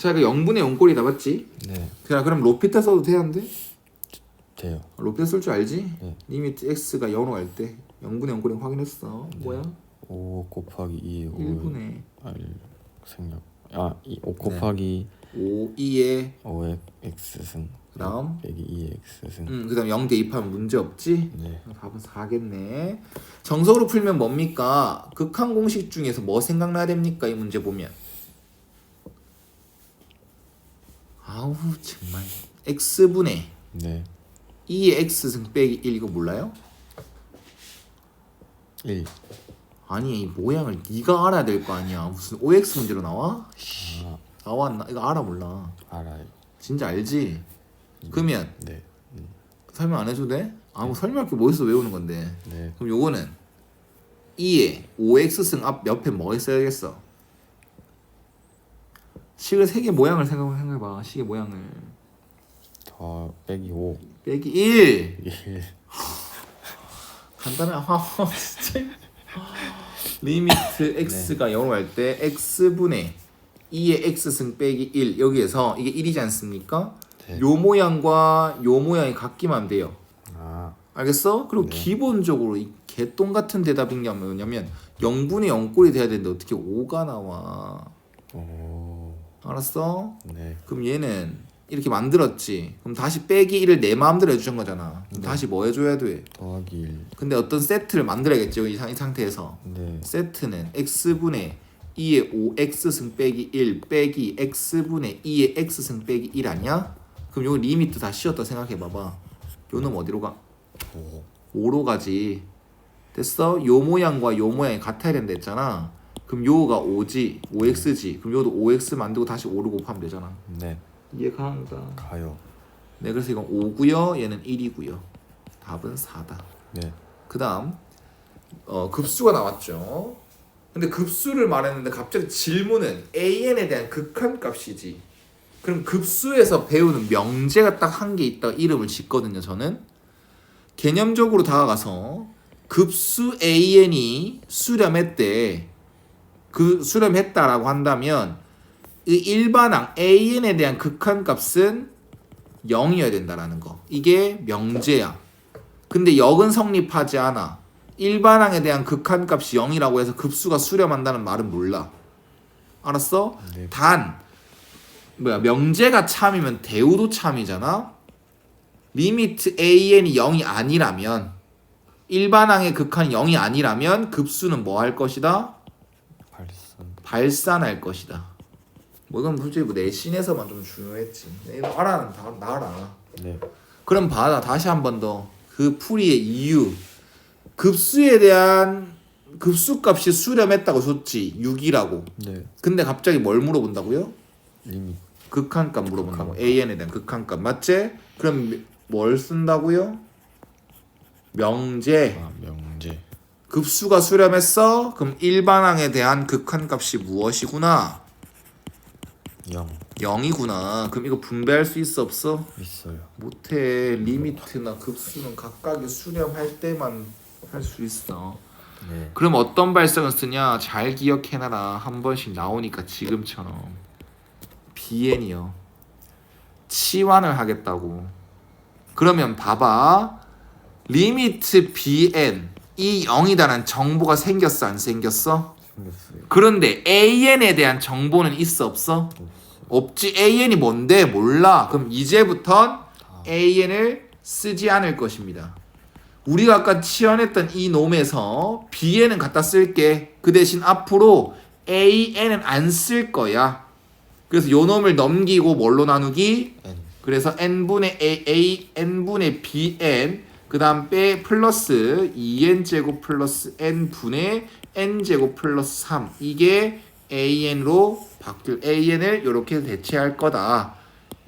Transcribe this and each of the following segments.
자, 그 0분의 0꼴이다 맞지? 네 자, 그럼 로피타 써도 돼? 돼요. 로피타 쓸 줄 알지? 네. 리미트 x가 0으로 갈 때 0분의 0꼴이 확인했어. 뭐야? 5 곱하기 2의 5 1분의 알 생략 아5 곱하기 5, 2에 5의 x승 그다음 빼기 2의 x승 음, 그다음 0 대입하면 문제 없지? 네 답은 4겠네. 정석으로 풀면 뭡니까? 극한 공식 중에서 뭐 생각나야 됩니까? 이 문제 보면. 아우 정말 x분의 네 2의 x승 빼기 1 이거 몰라요? 1 아니 이 모양을 네가 알아야 될 거 아니야. 무슨 OX 문제로 나와? 씨, 아, 나왔나? 이거 알아 몰라. 알아요. 진짜 알지? 그러면 네. 설명 안 해줘도 돼? 아무 설명할 게 뭐 있어 외우는 건데. 네. 그럼 요거는 2에 5x승 앞 옆에 뭐 있어야겠어? 식을 세 개 모양을 생각- 생각해봐. 식의 모양을 더 빼기 5 빼기 1 빼기 1 간단해. 아 진짜. 리미트 x가 0으로 갈 때 x분의 2의 x승 빼기 1 여기에서 이게 1이지 않습니까? 네. 요 모양과 요 모양이 같기만 돼요. 아 알겠어? 그리고 네. 기본적으로 이 개똥 같은 대답인 게 뭐냐면 0분의 0꼴이 돼야 되는데 어떻게 5가 나와? 오. 알았어? 네. 그럼 얘는 이렇게 만들었지. 그럼 다시 빼기 1을 내 마음대로 해주신 거잖아. 그럼 다시 뭐 해줘야 돼? 더하기 1 근데 어떤 세트를 만들어야겠죠. 이, 상, 이 상태에서. 네. 세트는 x분의 2의 5x승 빼기 1 빼기 x분의 2의 x승 빼기 1 아니야? 그럼 요 리미트 다 씌웠다 생각해봐봐. 요놈 어디로 가? 5 5로 가지. 됐어? 요 모양과 요 모양이 같아야 된다 했잖아. 그럼 요가 5지, 5x지. 그럼 요도 5x 만들고 다시 5로 곱하면 되잖아. 네. 이해가는다. 가요. 네, 그래서 이건 5고요. 얘는 1이고요. 답은 4다. 네. 그다음 어, 급수가 나왔죠. 근데 급수를 말했는데 갑자기 질문은 an에 대한 극한값이지. 그럼 급수에서 배우는 명제가 딱 한 개 있다 이름을 짓거든요. 저는 개념적으로 다가가서 급수 an이 수렴했대. 그 수렴했다라고 한다면 이 일반항 an에 대한 극한값은 0이어야 된다라는 거. 이게 명제야. 근데 역은 성립하지 않아. 일반항에 대한 극한값이 0이라고 해서 급수가 수렴한다는 말은 몰라. 알았어? 네. 단 뭐야 명제가 참이면 대우도 참이잖아. 리미트 an이 0이 아니라면 일반항의 극한이 0이 아니라면 급수는 뭐 할 것이다? 발산. 발산할 것이다. 뭐 이건 솔직히 뭐 내신에서만 좀 중요했지. 이거 알아는 다 알아. 네. 그럼 봐라 다시 한 번 더 그 풀이의 이유 급수에 대한 급수값이 수렴했다고 줬지 6이라고 네. 근데 갑자기 뭘 물어본다고요? 리밋. 극한값 물어본다고 an에 대한 극한값 맞지? 그럼 뭘 쓴다고요? 명제 아 명제. 급수가 수렴했어? 그럼 일반항에 대한 극한값이 무엇이구나? 0 0이구나 그럼 이거 분배할 수 있어 없어? 있어요. 못해 리미트나 급수는 각각의 수렴할 때만 할 수 있어. 네. 그럼 어떤 발성을 쓰냐? 잘 기억해놔라. 한 번씩 나오니까 지금처럼 bn이요. 치환을 하겠다고. 그러면 봐봐. 리미트 bn 이 0이다라는 정보가 생겼어 안 생겼어? 생겼어요. 그런데 an에 대한 정보는 있어 없어? 없지. an이 뭔데? 몰라. 그럼 이제부턴 an을 쓰지 않을 것입니다. 우리가 아까 치환했던 이 놈에서 bn은 갖다 쓸게. 그 대신 앞으로 an은 안 쓸 거야. 그래서 요 놈을 넘기고 뭘로 나누기? N. 그래서 n분의 a, a n분의 bn 그 다음 빼 플러스 2n 제곱 플러스 n 분의 n 제곱 플러스 3 이게 an으로 바뀔 an을 이렇게 대체할 거다.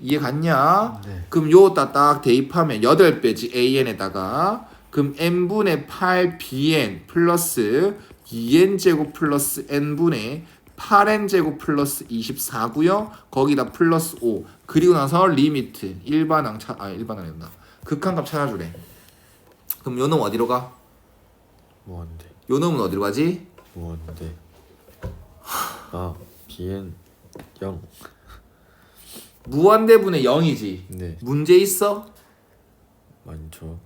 이해 갔냐? 네. 그럼 요다 딱 대입하면 8배지 an에다가 그럼 n분의 8 bn 플러스 2n 제곱 플러스 n분의 8n 제곱 플러스 24고요. 거기다 플러스 5. 그리고 나서 리미트 일반항 차, 아 일반항이 된다. 극한값 찾아주래. 그럼 요 놈 어디로 가? 뭔데? 요 놈은 어디로 가지? 뭔데? 아 BN 0 무한대분의 0이지. 네. 문제 있어? 많죠.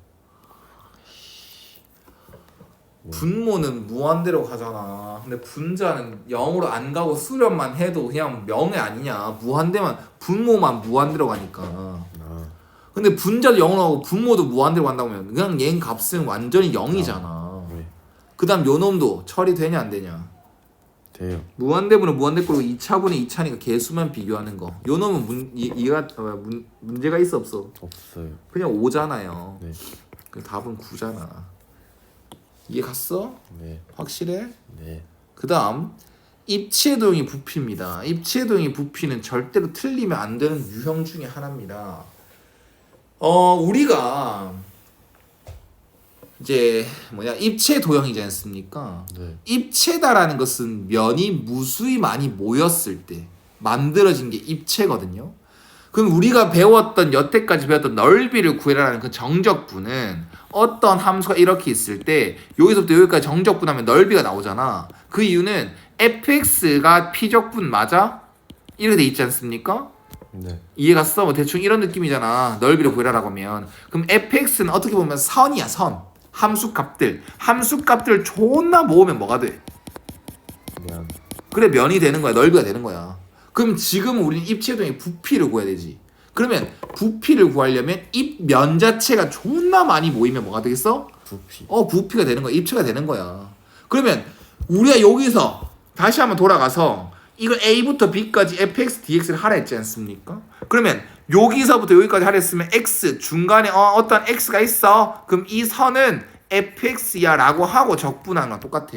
분모는 무한대로 가잖아. 근데 분자는 0으로 안 가고 수렴만 해도 그냥 명예 아니냐. 무한대만 분모만 무한대로 가니까. 아, 근데 분자도 0으로 가고 분모도 무한대로 간다면 그냥 얘 값은 완전히 0이잖아. 네. 그다음 요 놈도 처리되냐 안 되냐? 돼요. 무한대분은 무한대꼴로 2차분의 2차니까 개수만 비교하는 거. 요 놈은 문 이, 이가 어, 문, 문제가 있어 없어? 없어요. 그냥 5잖아요. 네. 그 답은 9잖아. 이해 갔어? 네. 확실해? 네. 그 다음 입체 도형이 부피입니다. 입체 도형이 부피는 절대로 틀리면 안 되는 유형 중에 하나입니다. 어 우리가 이제 뭐냐 입체 도형이지 않습니까? 네. 입체다라는 것은 면이 무수히 많이 모였을 때 만들어진 게 입체거든요. 그럼 우리가 배웠던 여태까지 배웠던 넓이를 구해라는 그 정적분은 어떤 함수가 이렇게 있을 때 여기서부터 여기까지 정적분하면 넓이가 나오잖아. 그 이유는 fx가 p적분 맞아? 이렇게 돼 있지 않습니까? 네. 이해 갔어? 뭐 대충 이런 느낌이잖아. 넓이를 구해라라고 하면. 그럼 fx는 어떻게 보면 선이야, 선. 함수 값들. 함수 값들 존나 모으면 뭐가 돼? 면. 그래 면이 되는 거야 넓이가 되는 거야 그럼 지금 우리는 입체도형의 부피를 구해야 되지 그러면 부피를 구하려면 입면 자체가 존나 많이 모이면 뭐가 되겠어? 부피. 어 부피가 되는 거야 입체가 되는 거야 그러면 우리가 여기서 다시 한번 돌아가서 이걸 a부터 b까지 fx dx를 하라 했지 않습니까? 그러면 여기서부터 여기까지 하라 했으면 x 중간에 어, 어떤 x가 있어 그럼 이 선은 fx야 라고 하고 적분하는 거랑 똑같아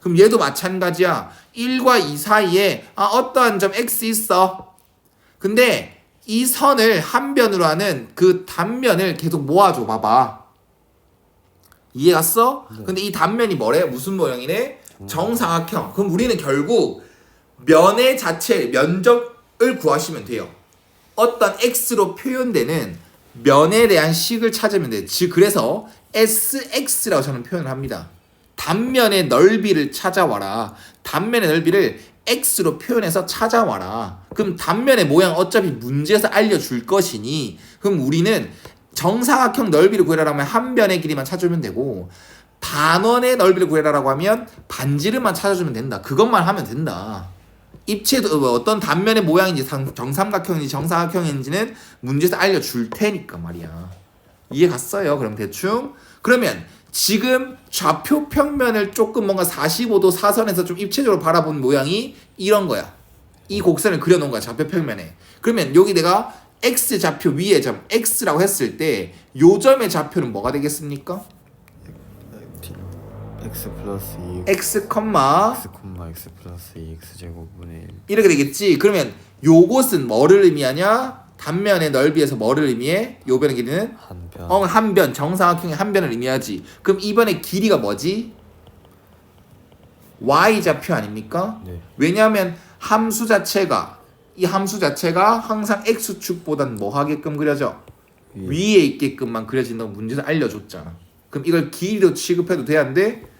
그럼 얘도 마찬가지야 1과 2 사이에 아, 어떠한 점 x 있어 근데 이 선을 한 변으로 하는 그 단면을 계속 모아줘 봐봐 이해 갔어? 네. 근데 이 단면이 뭐래? 무슨 모양이래? 정사각형. 그럼 우리는 결국 면의 자체 면적을 구하시면 돼요. 어떤 x로 표현되는 면에 대한 식을 찾으면 돼. 즉 그래서 sx라고 저는 표현을 합니다. 단면의 넓이를 찾아와라. 단면의 넓이를 x로 표현해서 찾아와라. 그럼 단면의 모양 어차피 문제에서 알려줄 것이니 그럼 우리는 정사각형 넓이를 구해라라고 하면 한 변의 길이만 찾으면 되고 반원의 넓이를 구해라라고 하면 반지름만 찾아주면 된다. 그것만 하면 된다. 입체도 뭐 어떤 단면의 모양인지 상- 정삼각형인지 정사각형인지는 문제에서 알려줄 테니까 말이야. 이해 갔어요? 그럼 대충 그러면 지금 좌표 평면을 조금 뭔가 45도 사선에서 좀 입체적으로 바라본 모양이 이런 거야. 이 곡선을 그려놓은 거야 좌표 평면에. 그러면 여기 내가 x 좌표 위의 점 x라고 했을 때 요 점의 좌표는 뭐가 되겠습니까? X 플러스 2 x, 콤마 x 콤마 x 플러스 2x 제곱분의 1. 이렇게 되겠지. 그러면 요것은 뭐를 의미하냐? 단면의 넓이에서 뭐를 의미해? 요 변의 길이는 한 변. 어, 한 변, 정사각형의 한 변을 의미하지. 그럼 이번의 길이가 뭐지? y 좌표 아닙니까? 네. 왜냐하면 함수 자체가 이 함수 자체가 항상 x축보단 뭐 하게끔 그려져? 위. 위에 있게끔만 그려진다고 문제에서 알려줬잖아. 그럼 이걸 길이로 취급해도 돼?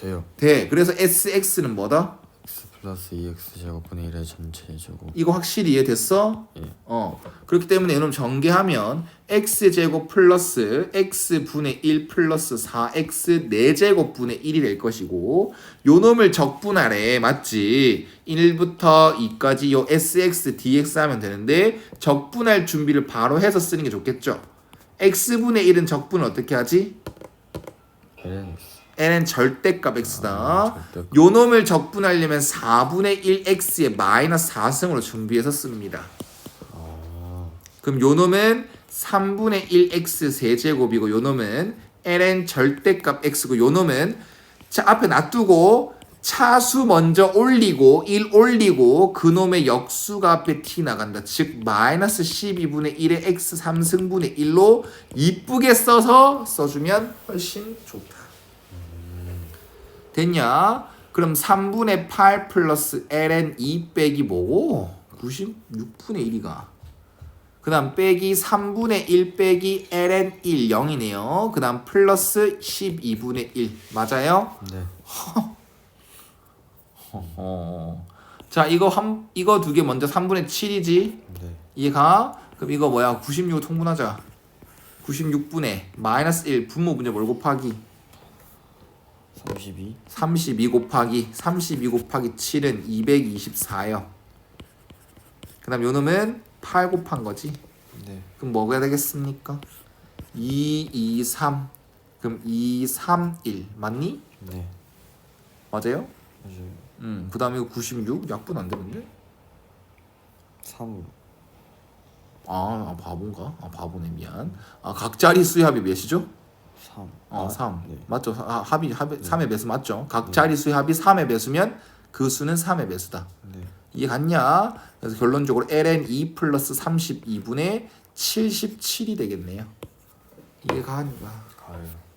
돼요. 돼. 그래서 sx는 뭐다? x 플러스 2x 제곱분의 1의 전체 제곱. 이거 확실히 이해됐어? 예. 어. 그렇기 때문에 이놈 전개하면 x 제곱 플러스 x 분의 1 플러스 4x 4 제곱 분의 1이 될 것이고 요 놈을 적분하래. 맞지? 1부터 2까지 요 sx dx 하면 되는데 적분할 준비를 바로 해서 쓰는 게 좋겠죠. x 분의 1은 적분을 어떻게 하지? ln n은 절대값 x다. 아, 절대값. 요 놈을 적분하려면 4분의 1x의 마이너스 4승으로 준비해서 씁니다. 아, 그럼 요 놈은 3분의 1x 세제곱이고 요 놈은 ln 절대값 x고 요 놈은 자 앞에 놔두고 차수 먼저 올리고 1 올리고 그 놈의 역수가 앞에 t 나간다. 즉 마이너스 12분의 1의 x 3승분의 1로 이쁘게 써서 써주면 훨씬 좋다. 됐냐? 그럼 3분의 8 플러스 ln 2 빼기 뭐고? 96분의 1이가. 그 다음 빼기 3분의 1 빼기 ln 1 0이네요. 그 다음 플러스 12분의 1 맞아요? 네. 어. 자 이거 한 이거 두 개 먼저 3분의 7이지. 네. 이해가? 그럼 이거 뭐야 96 통분하자 96분의 마이너스 1 분모 분의 뭘 곱하기 32 32 곱하기 32 곱하기 7은 224요 그 다음 요놈은 8 곱한 거지 네 그럼 뭐가 되겠습니까? 2, 2, 3 그럼 2, 3, 1 맞니? 네 맞아요? 맞아요 음, 그 다음에 96 약분 안 되는데? 3으로 아, 아 바본가? 아 바보네 미안 아 각자리 수의 합이 몇이죠? 3 어, 3 네. 맞죠? 아, 합이 합 3의 배수 맞죠? 각자리 수의 합이 3의 배수면 그 수는 3의 배수다. 네. 이해 갔냐? 그래서 결론적으로 ln 2 플러스 32분의 77이 되겠네요. 이해 가니까 가요